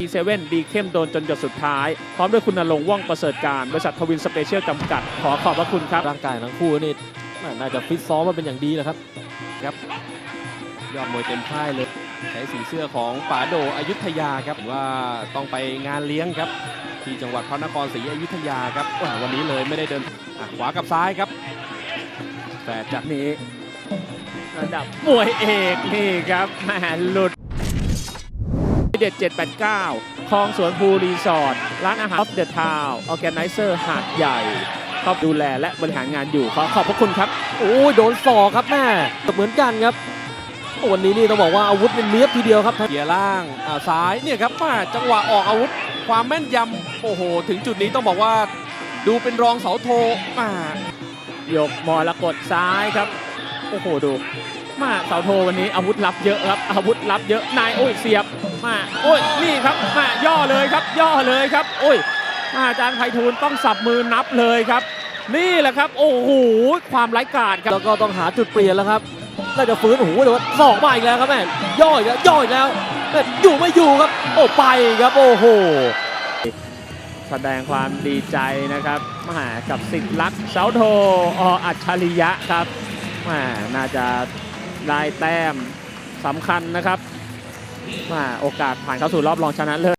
ดีเซเว่นดีเข้มโดนจนหยดสุดท้าย พร้อมด้วยคุณนรงค์ว่องประเสริฐการ บริษัททวินสเปเชียลจำกัด ขอขอบพระคุณครับ ร่างกายทั้งคู่นี่น่าจะฟิตซ้อมมาเป็นอย่างดีแหละครับ ยอดมวยเต็มค่ายเลยใช้สีเสื้อของป๋าโดอยุธยาครับว่าต้องไปงานเลี้ยงครับ ที่จังหวัดพระนครศรีอยุธยาครับอ่าวันนี้เลยไม่ได้เดินอะขวากับซ้ายครับ แต่จากนี้ระดับมวยเอกนี่ครับแหมหลุด เด็ด789 คลองสวนภูรีสอร์ท ร้านอาหารออฟเดอะทาวออแกไนเซอร์หาดใหญ่ครอบดูแลและบริหารงานอยู่ ขอขอบพระคุณครับ โอ้ยโดนศอกครับแม่เหมือนกันครับ วันนี้นี่ต้องบอกว่าอาวุธเป็นเนียบทีเดียวครับเกียร์ล่างอ่าซ้ายเนี่ยครับมาจังหวะออกอาวุธ ความแม่นยำโอ้โห ถึงจุดนี้ต้องบอกว่า ดูเป็นรองเสาโทมา ยกมรกตซ้ายครับ โอ้โหดู มาเสาโทวันนี้อาวุธลับเยอะครับอาวุธลับเยอะนายโอ้ยเสียบมาโอ้ยนี่ครับมาย่อเลยครับ ย่อเลยครับ โอ้ยมาอาจารย์ไพฑูรย์ต้องสับมือนับเลยครับ นี่แหละครับ โอ้โหความไร้กาจครับแล้วก็ต้องหาจุดเปลี่ยนแล้วครับน่าจะฟื้นโอ้โหแต่ว่าศอกมาอีกแล้วครับแม่ย่ออีกแล้วย่ออีกแล้วแม่อยู่ไม่อยู่ครับ โอ้ไปครับโอ้โหแสดงความดีใจนะครับมากับสิทธิ์ลักษณ์เสาโทออัจฉริยะครับมาน่าจะ ได้แต้มสำคัญนะครับมาโอกาสผ่านเข้าสู่รอบรองชนะเลิศ